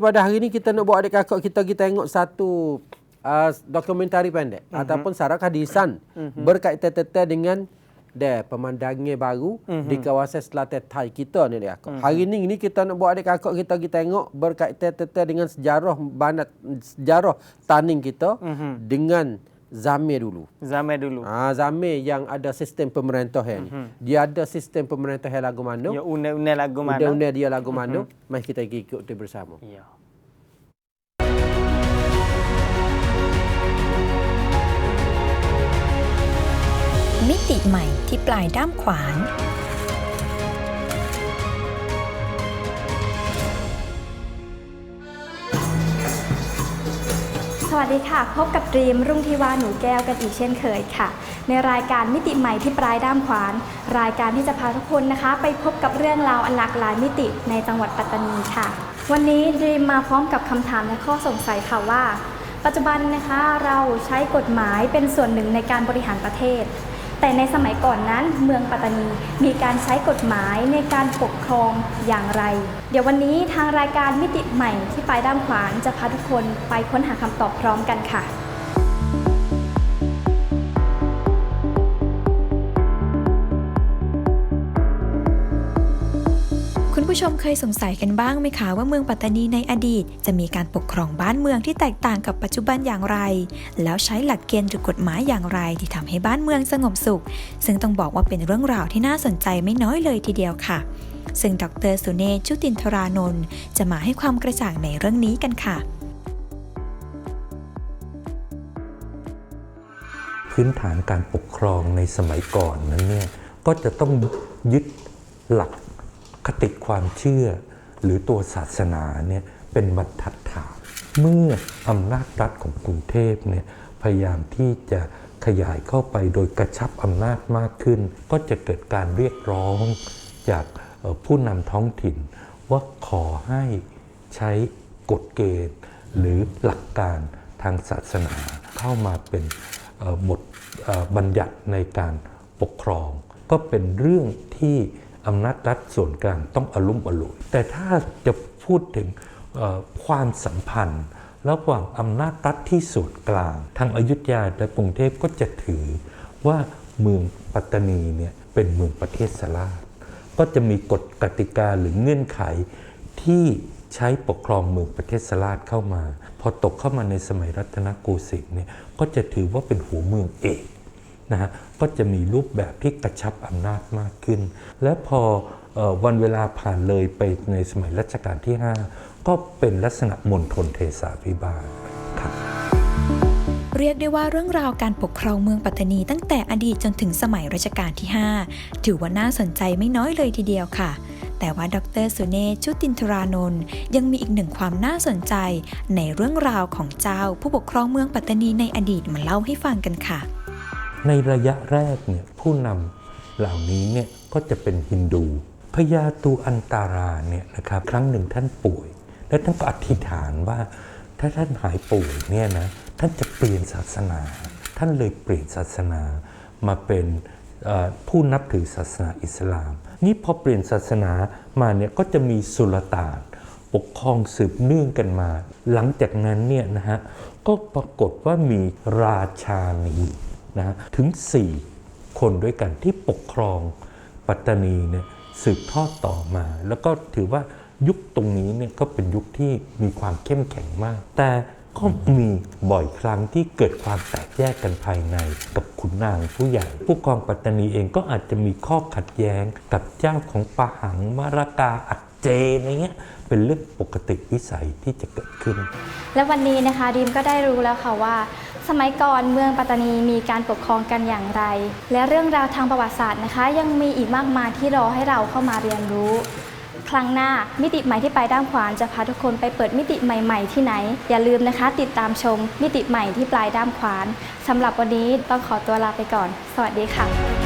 Pada hari ini kita nak buat adik kakak kita kita tengok satu uh, dokumentari pendek mm-hmm. ataupun sarah hadisan mm-hmm. berkaitan dengan de pemandangan baru mm-hmm. di kawasan selatan Thai kita ni adik kakak. Mm-hmm. Hari ini ini kita nak buat adik kakak kita kita tengok berkaitan dengan sejarah banat sejarah taning kita mm-hmm. dengan Zamir dulu. Zaman dulu. Ah Zamir yang ada sistem pemerintahan mm-hmm. ni. Dia ada sistem pemerintahan lagu mana? Ya unai-unai lagu mana? Undang-undang dia lagu mana? Mm-hmm. Mari kita ikut tu bersama. Ya. มิติใหม่ที่ปลายด้ามขวาน สวัสดีค่ะ พบกับดรีมรุ่งทิวาหนูแก้วกันอีกเช่นเคยค่ะ ในรายการมิติใหม่ที่ปลายด้ามขวาน รายการที่จะพาทุกคนนะคะ ไปพบกับเรื่องราวอันหลากหลายมิติในจังหวัดปัตตานีค่ะ วันนี้ดรีมมาพร้อมกับคำถามและข้อสงสัยค่ะว่า ปัจจุบันนะคะเราใช้กฎหมายเป็นส่วนหนึ่งในการบริหารประเทศ แต่ในสมัยก่อนนั้นเมืองปัตตานีมีการใช้กฎหมายในการปกครองอย่างไร เดี๋ยววันนี้ทางรายการมิติใหม่ที่ปลายด้ามขวานจะพาทุกคนไปค้นหาคำตอบพร้อมกันค่ะ ผู้ชมเคยสงสัยกันบ้างไหมคะว่าเมืองปัตตานีในอดีต จะมีการปกครองบ้านเมืองที่แตกต่างกับปัจจุบันอย่างไร แล้วใช้หลักเกณฑ์หรือกฎหมายอย่างไร ที่ทำให้บ้านเมืองสงบสุข ซึ่งต้องบอกว่าเป็นเรื่องราวที่น่าสนใจไม่น้อยเลยทีเดียวค่ะ ซึ่งดรสุเนศชุตินทรานนท์จะมาให้ความกระจ่างในเรื่องนี้กันค่ะ พื้นฐานการปกครองในสมัยก่อนนั้นเนี่ยก็จะต้องยึดหลัก คติความเชื่อ หรือตัวศาสนาเนี่ยเป็นบรรทัดฐานเมื่ออำนาจรัฐของกรุงเทพเนี่ยพยายามที่จะขยายเข้าไปโดยกระชับอำนาจมากขึ้น ก็จะเกิดการเรียกร้องจากผู้นำท้องถิ่น ว่าขอให้ใช้กฎเกณฑ์ หรือหลักการทางศาสนาเข้ามาเป็นบทบัญญัติในการปกครอง ก็เป็นเรื่องที่ อำนาจรัฐส่วนกลางต้องอารมอร่วยแต่ถ้าจะพูดถึงความสัมพันธ์ ระหว่างอำนาจรัฐที่ส่วนกลาง ทางอายุธยาและกรุงเทพก็จะถือว่าเมืองปัตตานีเนี่ยเป็นเมืองประเทศสลาดก็จะมีกฎกติกาหรือเงื่อนไขที่ใช้ปกครองเมืองประเทศสลาดเข้ามา พอตกเข้ามาในสมัยรัตนโกสินทร์เนี่ยก็จะถือว่าเป็นหัวเมืองเอก นะฮะก็จะมีรูปแบบที่กระชับอำนาจมากขึ้น และพอออวันเวลาผ่านเลยไปในสมัยรัชกาลที่ 5 ก็เป็นลักษณะมณฑลเทศาพิบาลครับเรียกได้ว่าเรื่องราวการปกครองเมืองปัตตานีตั้งแต่อดีตจนถึงสมัยรัชกาลที่ 5 ถือว่าน่าสนใจไม่น้อยเลยทีเดียวค่ะ แต่ว่าดรสุเนศชุตินทรานนท์ยังมีอีกหนึ่งความน่าสนใจในเรื่องราวของเจ้าผู้ปกครองเมืองปัตตานีในอดีตมาเล่าให้ฟังกันค่ะ ในระยะแรกเนี่ยผู้นำเหล่านี้เนี่ยก็จะเป็นฮินดูพญาตูอันตาราเนี่ยนะครับครั้งหนึ่งท่านป่วย และท่านก็อธิษฐานว่า ถ้าท่านหายป่วยเนี่ยนะท่านจะเปลี่ยนศาสนา ท่านเลยเปลี่ยนศาสนามาเป็นผู้นับถือศาสนาอิสลาม นี่พอเปลี่ยนศาสนามาเนี่ยก็จะมีสุลต่านปกครองสืบเนื่องกันมา หลังจากนั้นเนี่ยนะฮะก็ปรากฏว่ามีราชานี นะถึง 4 คนด้วยกันที่ปกครองปัตตานีเนี่ยสืบทอดต่อมา แล้วก็ถือว่ายุคตรงนี้เนี่ยก็เป็นยุคที่มีความเข้มแข็งมาก แต่ก็มีบ่อยครั้งที่เกิดความแตกแยกกันภายในกับขุนนางผู้ใหญ่ ผู้ครองปัตตานีเองก็อาจจะมีข้อขัดแย้งกับเจ้าของปะหังมารากาอัจเจอะไรเงี้ยเป็นเรื่องปกติวิสัยที่จะเกิดขึ้น และวันนี้นะคะดีมก็ได้รู้แล้วค่ะว่า สมัยก่อนเมืองปัตตานีมีการปกครองกันอย่างไร และเรื่องราวทางประวัติศาสตร์นะคะ ยังมีอีกมากมายที่รอให้เราเข้ามาเรียนรู้ ครั้งหน้ามิติใหม่ที่ปลายด้ามขวานจะพาทุกคนไปเปิดมิติใหม่ ๆ ที่ไหน อย่าลืมนะคะ ติดตามชมมิติใหม่ที่ปลายด้ามขวานสำหรับวันนี้ต้องขอตัวลาไปก่อน สวัสดีค่ะ